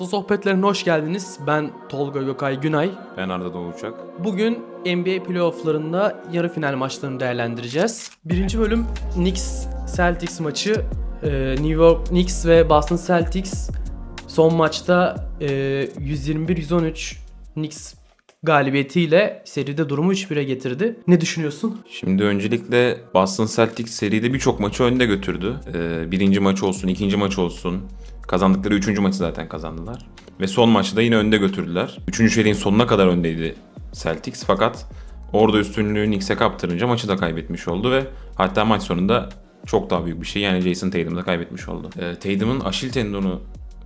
Foto sohbetlerine hoş geldiniz. Ben Tolga Gökay Günay. Ben Arda Doğuçak. Bugün NBA playofflarında yarı final maçlarını değerlendireceğiz. Birinci bölüm Knicks Celtics maçı. Ee, New York Knicks ve Boston Celtics son maçta e, 121-113 Knicks galibiyetiyle seride durumu 3-1'e getirdi. Ne düşünüyorsun? Şimdi öncelikle Boston Celtics seride birçok maçı önde götürdü. Ee, birinci maç olsun, ikinci maç olsun. Kazandıkları üçüncü maçı zaten kazandılar. Ve son maçı da yine önde götürdüler. Üçüncü çeyreğin sonuna kadar öndeydi Celtics. Fakat orada üstünlüğü Knicks'e kaptırınca maçı da kaybetmiş oldu ve hatta maç sonunda çok daha büyük bir şey yani Jason Tatum da kaybetmiş oldu. Ee, Tatum'un Aşil tendonu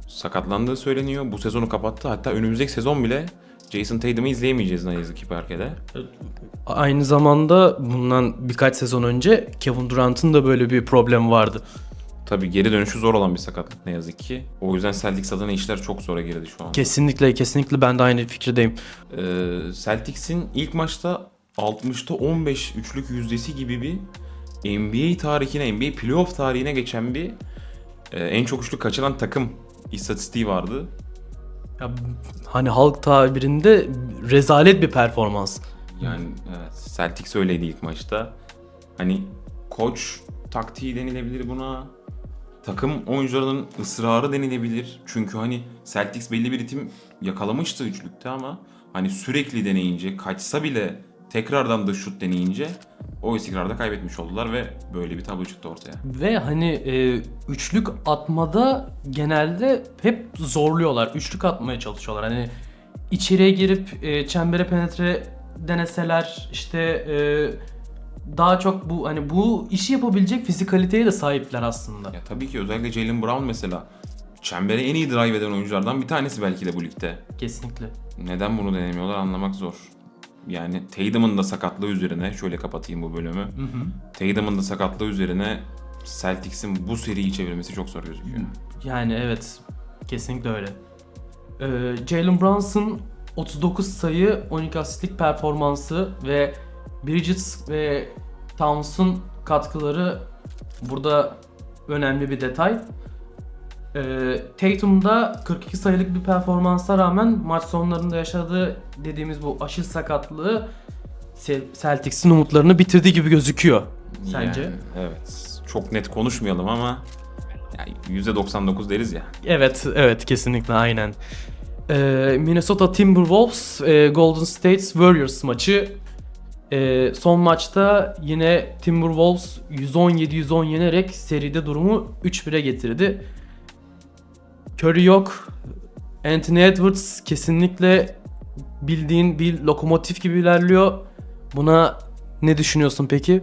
sakatlandığı söyleniyor. Bu sezonu kapattı. Hatta önümüzdeki sezon bile Jason Tatum'u izleyemeyeceğiz ne yazık ki parkede. Aynı zamanda bundan birkaç sezon önce Kevin Durant'ın da böyle bir problemi vardı. Tabii geri dönüşü zor olan bir sakatlık ne yazık ki. O yüzden Celtics adına işler çok zora girdi şu an. Kesinlikle kesinlikle ben de aynı fikirdeyim. Ee, Celtics'in ilk maçta 60'ta 15 üçlük yüzdesi gibi bir NBA tarihine, NBA playoff tarihine geçen bir e, en çok üçlük kaçıran takım istatistiği vardı. Ya, hani halk tabirinde rezalet bir performans. Yani evet, Celtics öyleydi ilk maçta. Hani koç taktiği denilebilir buna. Takım oyuncularının ısrarı denilebilir. Çünkü hani Celtics belli bir ritim yakalamıştı üçlükte ama hani sürekli deneyince, kaçsa bile tekrardan da şut deneyince o istikrarda kaybetmiş oldular ve böyle bir tablo çıktı ortaya. Ve hani e, üçlük atmada genelde hep zorluyorlar. Üçlük atmaya çalışıyorlar. Hani içeriye girip e, çembere penetre deneseler işte e, daha çok bu hani bu işi yapabilecek fizikaliteye de sahipler aslında. Ya tabii ki özellikle Jalen Brown mesela çembere en iyi drive eden oyunculardan bir tanesi belki de bu ligde. Kesinlikle. Neden bunu denemiyorlar anlamak zor. Yani Tatum'un da sakatlığı üzerine şöyle kapatayım bu bölümü. Hı hı. Tatum'un da sakatlığı üzerine Celtics'in bu seriyi çevirmesi çok zor gözüküyor. Yani evet. Kesinlikle öyle. Ee, Jalen Brunson 39 sayı, 12 asistlik performansı ve Bridges ve Towns'un katkıları burada önemli bir detay. Ee, Tatum'da 42 sayılık bir performansa rağmen maç sonlarında yaşadığı dediğimiz bu aşil sakatlığı Cel- Celtics'in umutlarını bitirdi gibi gözüküyor. Sence? Yani, evet. Çok net konuşmayalım ama yani %99 deriz ya. Evet, evet kesinlikle aynen. Ee, Minnesota Timberwolves e, Golden State Warriors maçı. Ee, son maçta yine Timberwolves 117-110 yenerek seride durumu 3-1'e getirdi. Curry yok. Anthony Edwards kesinlikle bildiğin bir lokomotif gibi ilerliyor. Buna ne düşünüyorsun peki?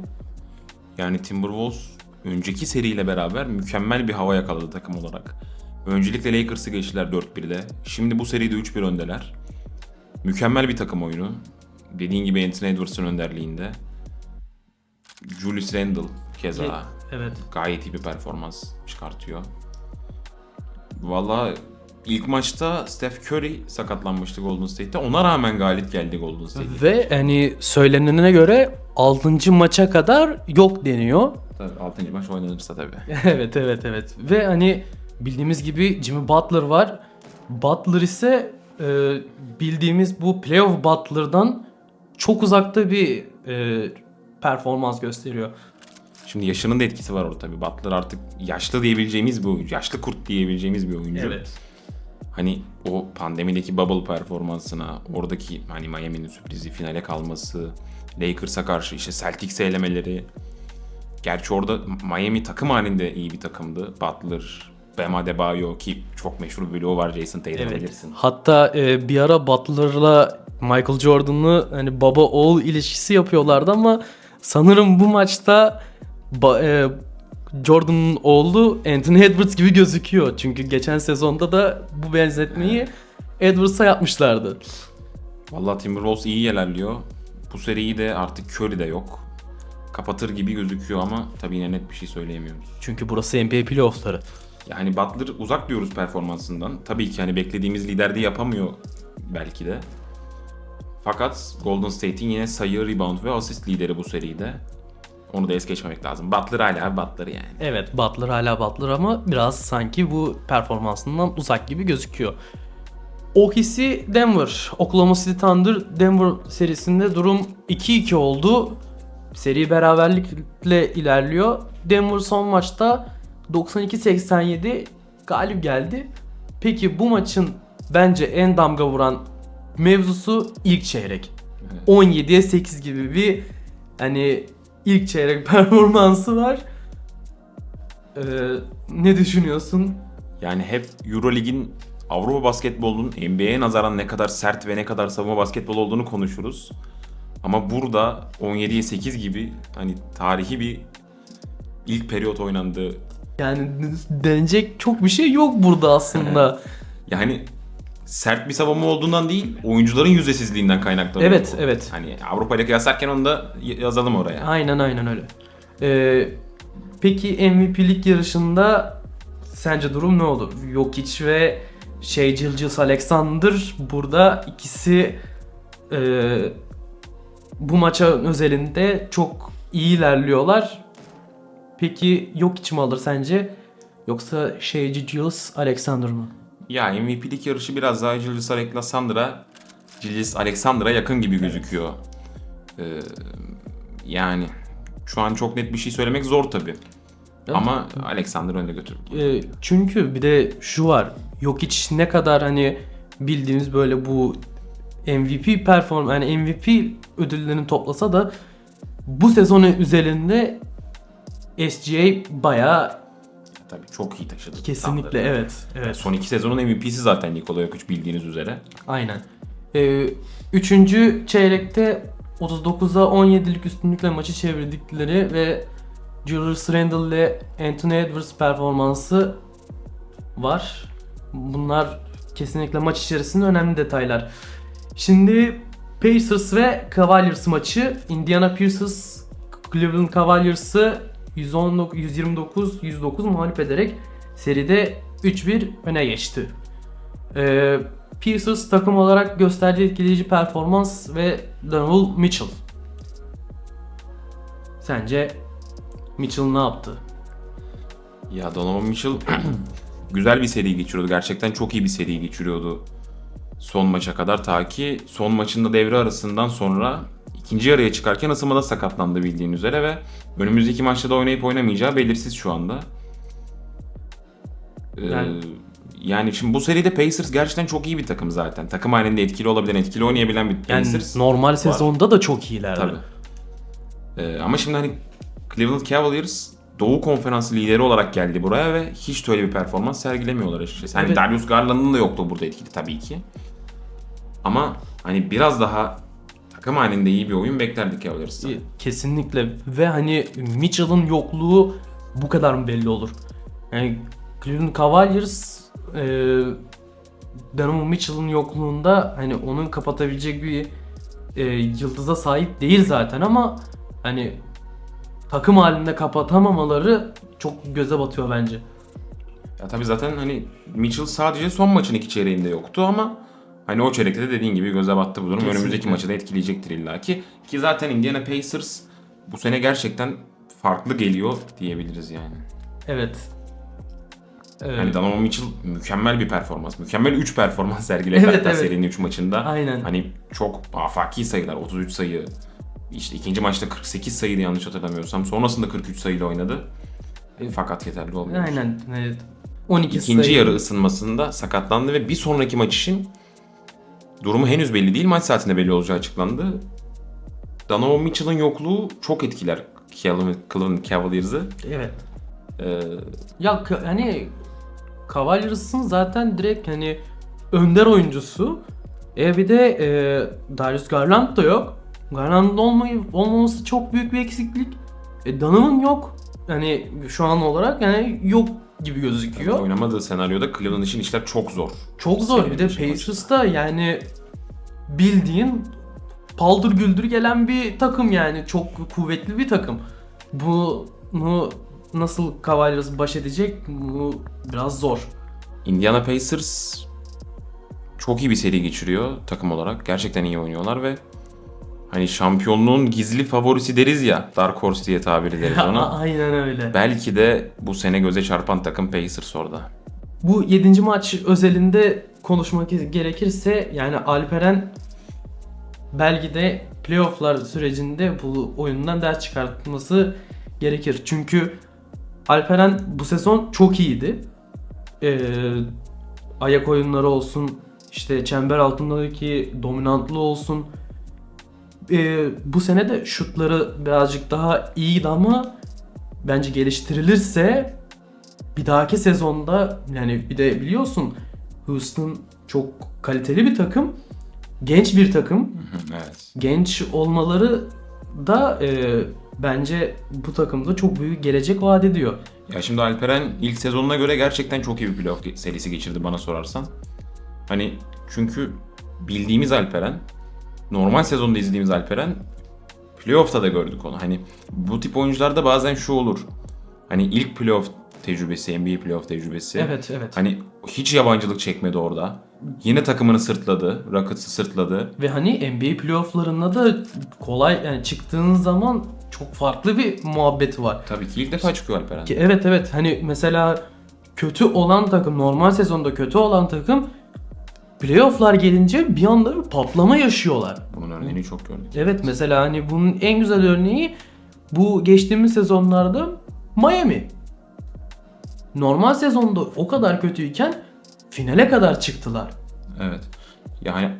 Yani Timberwolves önceki seriyle beraber mükemmel bir hava yakaladı takım olarak. Öncelikle Lakers'ı geçtiler 4-1'de. Şimdi bu seride 3-1 öndeler. Mükemmel bir takım oyunu. Dediğin gibi Anthony Edwards'ın önderliğinde. Julius Randle keza Evet. gayet iyi bir performans çıkartıyor. Valla ilk maçta Steph Curry sakatlanmıştı Golden State'te. Ona rağmen galip geldi Golden State. Ve hani söylenene göre 6. maça kadar yok deniyor. Tabii 6. maç oynanırsa tabii. evet evet evet. Ve hani bildiğimiz gibi Jimmy Butler var. Butler ise e, bildiğimiz bu playoff Butler'dan çok uzakta bir e, performans gösteriyor. Şimdi yaşının da etkisi var orada tabii. Butler artık yaşlı diyebileceğimiz bir oyuncu. Yaşlı kurt diyebileceğimiz bir oyuncu. Hani o pandemideki bubble performansına, oradaki hani Miami'nin sürprizi finale kalması, Lakers'a karşı işte Celtics'e elemeleri. Gerçi orada Miami takım halinde iyi bir takımdı. Butler, Bam Adebayo ki çok meşhur bir bloğu var Jason Tatum Evet. bilirsin. Hatta e, bir ara Butler'la Michael Jordan'lı hani baba oğul ilişkisi yapıyorlardı ama sanırım bu maçta e, Jordan'ın oğlu Anthony Edwards gibi gözüküyor. Çünkü geçen sezonda da bu benzetmeyi Edwards'a yapmışlardı. Vallahi Timberwolves iyi ilerliyor. Bu seriyi de artık Curry de yok. Kapatır gibi gözüküyor ama tabii yine net bir şey söyleyemiyoruz. Çünkü burası NBA playoff'ları. Yani Butler uzak diyoruz performansından. Tabii ki hani beklediğimiz liderde yapamıyor belki de. Fakat Golden State'in yine sayı, rebound ve asist lideri bu seride. Onu da es geçmemek lazım. Butler hala Butler yani. Evet Butler hala Butler ama biraz sanki bu performansından uzak gibi gözüküyor. OKC Denver, Oklahoma City Thunder Denver serisinde durum 2-2 oldu. Seri beraberlikle ilerliyor. Denver son maçta 92-87 galip geldi. Peki bu maçın bence en damga vuran mevzusu ilk çeyrek. 17'ye 8 gibi bir hani ilk çeyrek performansı var. Ee, ne düşünüyorsun? Yani hep Eurolig'in Avrupa basketbolunun NBA'ye nazaran ne kadar sert ve ne kadar savunma basketbol olduğunu konuşuruz. Ama burada 17'ye 8 gibi hani tarihi bir ilk periyot oynandı. Yani denecek çok bir şey yok burada aslında. Yani sert bir savunma olduğundan değil, oyuncuların yüzdesizliğinden kaynaklanıyor. Evet, bu. evet. Hani Avrupa ile kıyaslarken onu da yazalım oraya. aynen aynen öyle. Ee, peki MVP'lik yarışında sence durum ne olur? Jokic ve şey Gilgeous Alexander burada ikisi e, bu maça özelinde çok iyi ilerliyorlar. Peki Jokic mi alır sence? Yoksa şey Gilgeous Alexander mı? Ya MVP'lik yarışı biraz daha Gilles Alexander'a Gilles Alexander'a yakın gibi gözüküyor. Ee, yani şu an çok net bir şey söylemek zor tabi. Evet. Ama Alexander önde götürdü. E, çünkü bir de şu var. Jokic ne kadar hani bildiğimiz böyle bu MVP perform yani MVP ödüllerini toplasa da bu sezon üzerinde SGA bayağı Tabii çok iyi taşıdı. kesinlikle Thunder'ı. evet. Evet. Son iki sezonun MVP'si zaten Nikola Jokic bildiğiniz üzere. Aynen. Ee, üçüncü çeyrekte 39'a 17'lik üstünlükle maçı çevirdikleri ve Julius Randle ile Anthony Edwards performansı var. Bunlar kesinlikle maç içerisinde önemli detaylar. Şimdi Pacers ve Cavaliers maçı. Indiana Pacers Cleveland Cavaliers'ı 119 129 109 mağlup ederek seride 3-1 öne geçti. Ee, Pacers takım olarak gösterdiği etkileyici performans ve Donovan Mitchell. Sence Mitchell ne yaptı? Ya Donovan Mitchell güzel bir seri geçiriyordu. Gerçekten çok iyi bir seri geçiriyordu. Son maça kadar ta ki son maçında devre arasından sonra ikinci yarıya çıkarken ısınmada sakatlandı bildiğin üzere ve önümüzdeki maçta da oynayıp oynamayacağı belirsiz şu anda. Ee, Yani- yani şimdi bu seride Pacers gerçekten çok iyi bir takım zaten. Takım halinde etkili olabilen, etkili oynayabilen bir Yani Pacers. normal sezonda da çok iyilerdi. Tabii. Ee, ama şimdi hani Cleveland Cavaliers Doğu Konferansı lideri olarak geldi buraya ve hiç de öyle bir performans sergilemiyorlar açıkçası. Hani Evet. Darius Garland'ın da yokluğu burada etkili tabii ki. Ama hani biraz daha takım halinde iyi bir oyun beklerdik Cavaliers'tan. Kesinlikle ve hani Mitchell'ın yokluğu bu kadar mı belli olur? Yani Cleveland Cavaliers e, Donovan Mitchell'ın yokluğunda hani onun kapatabilecek bir e, yıldıza sahip değil zaten ama hani takım halinde kapatamamaları çok göze batıyor bence. Ya tabii zaten hani Mitchell sadece son maçın iki çeyreğinde yoktu ama hani o çeyrekte de dediğin gibi göze battı bu durum. Kesinlikle. Önümüzdeki maçı da etkileyecektir illaki. Ki zaten Indiana Pacers bu sene gerçekten farklı geliyor diyebiliriz yani. Evet. Ee, Hani Donovan Mitchell mükemmel bir performans. Mükemmel 3 performans sergiledi Evet, hatta evet. serinin 3 maçında. Aynen. Hani çok afaki sayılar. 33 sayı. İşte ikinci maçta 48 sayıydı yanlış hatırlamıyorsam. Sonrasında 43 sayıyla oynadı. E, Fakat yeterli olmuyor. Aynen. Evet. 12 İkinci sayı. yarı ısınmasında sakatlandı ve bir sonraki maç için durumu henüz belli değil. Maç saatinde belli olacağı açıklandı. Donovan Mitchell'ın yokluğu çok etkiler Cleveland Cavaliers'ı. Evet. Ee, Ya hani Cavaliers'ın zaten direkt hani önder oyuncusu. E bir de e, Darius Garland da yok. Garland'ın olmayı, olmaması çok büyük bir eksiklik. E, Donovan yok. Yani şu an olarak yani yok gibi gözüküyor. oynamadığı senaryoda Cleveland için işler çok zor. Çok zor. Bir de Pacers'ta yani bildiğin paldır güldür gelen bir takım yani. Çok kuvvetli bir takım. Bunu nasıl Cavaliers baş edecek? Bu biraz zor. Indiana Pacers çok iyi bir seri geçiriyor takım olarak. Gerçekten iyi oynuyorlar ve hani şampiyonluğun gizli favorisi deriz ya. Dark Horse diye tabir ederiz ona. Aynen öyle. Belki de bu sene göze çarpan takım Pacers orada. Bu 7. maç özelinde konuşmak gerekirse yani Alperen belki de playofflar sürecinde bu oyundan ders çıkartması gerekir. Çünkü Alperen bu sezon çok iyiydi. Ee, ayak oyunları olsun, işte çember altındaki dominantlığı olsun. Ee, bu sene de şutları birazcık daha iyiydi ama bence geliştirilirse bir dahaki sezonda yani bir de biliyorsun Houston çok kaliteli bir takım. Genç bir takım. evet. Genç olmaları da e, bence bu takımda çok büyük gelecek vaat ediyor. Ya şimdi Alperen ilk sezonuna göre gerçekten çok iyi bir playoff serisi geçirdi bana sorarsan. Hani çünkü bildiğimiz Alperen, normal sezonda izlediğimiz Alperen playoff'ta da gördük onu. Hani bu tip oyuncularda bazen şu olur. Hani ilk playoff tecrübesi, NBA playoff tecrübesi. Evet evet. Hani hiç yabancılık çekmedi orada. Yine takımını sırtladı, Rockets'ı sırtladı. Ve hani NBA playofflarında da kolay yani çıktığın zaman çok farklı bir muhabbeti var. Tabii ki ilk defa çıkıyor Alperen. Ki evet evet hani mesela kötü olan takım normal sezonda kötü olan takım playofflar gelince bir anda bir patlama yaşıyorlar. Bunun örneğini çok gördük. Evet mesela hani bunun en güzel örneği bu geçtiğimiz sezonlarda Miami. Normal sezonda o kadar kötüyken finale kadar çıktılar. Evet. Yani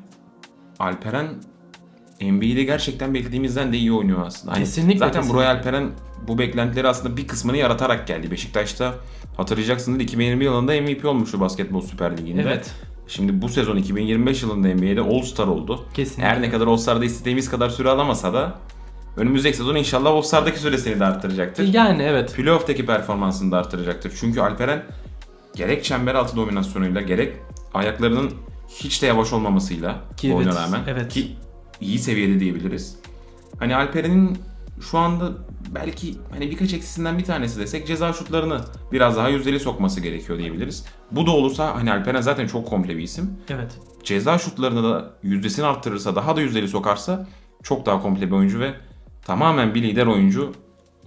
Alperen NBA'de gerçekten beklediğimizden de iyi oynuyor aslında. Hani Kesinlikle, Zaten kesinlikle. buraya Alperen bu beklentileri aslında bir kısmını yaratarak geldi. Beşiktaş'ta hatırlayacaksınız 2020 yılında MVP olmuştu Basketbol Süper Ligi'nde. Evet. Şimdi bu sezon 2025 yılında NBA'de All-Star oldu. Kesinlikle. Her ne kadar All-Star'da istediğimiz kadar süre alamasa da önümüzdeki sezon inşallah All-Star'daki süresini de arttıracaktır. Yani evet. Playoff'taki performansını da arttıracaktır. Çünkü Alperen gerek çember altı dominasyonuyla gerek ayaklarının hiç de yavaş olmamasıyla Ki oyuna evet, rağmen evet. ki iyi seviyede diyebiliriz. Hani Alperen'in şu anda belki hani birkaç eksisinden bir tanesi desek ceza şutlarını biraz daha yüzdeli sokması gerekiyor diyebiliriz. Bu da olursa hani Alperen zaten çok komple bir isim. Evet. Ceza şutlarını da yüzdesini arttırırsa daha da yüzdeli sokarsa çok daha komple bir oyuncu ve tamamen bir lider oyuncu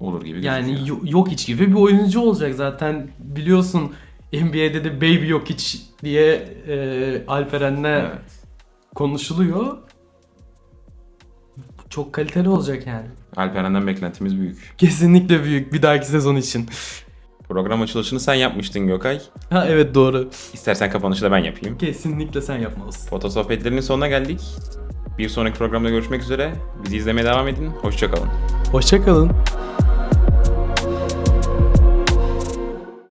olur gibi gözüküyor. Yani yo- yok iç gibi bir oyuncu olacak zaten biliyorsun NBA'de de Baby yok iç diye e, Alperen'le Evet. konuşuluyor. Çok kaliteli olacak yani. Alperen'den beklentimiz büyük. Kesinlikle büyük bir dahaki sezon için. Program açılışını sen yapmıştın Gökay. Ha evet doğru. İstersen kapanışı da ben yapayım. Kesinlikle sen yapmalısın. Foto sohbetlerinin sonuna geldik. Bir sonraki programda görüşmek üzere. Bizi izlemeye devam edin. Hoşçakalın. Hoşçakalın.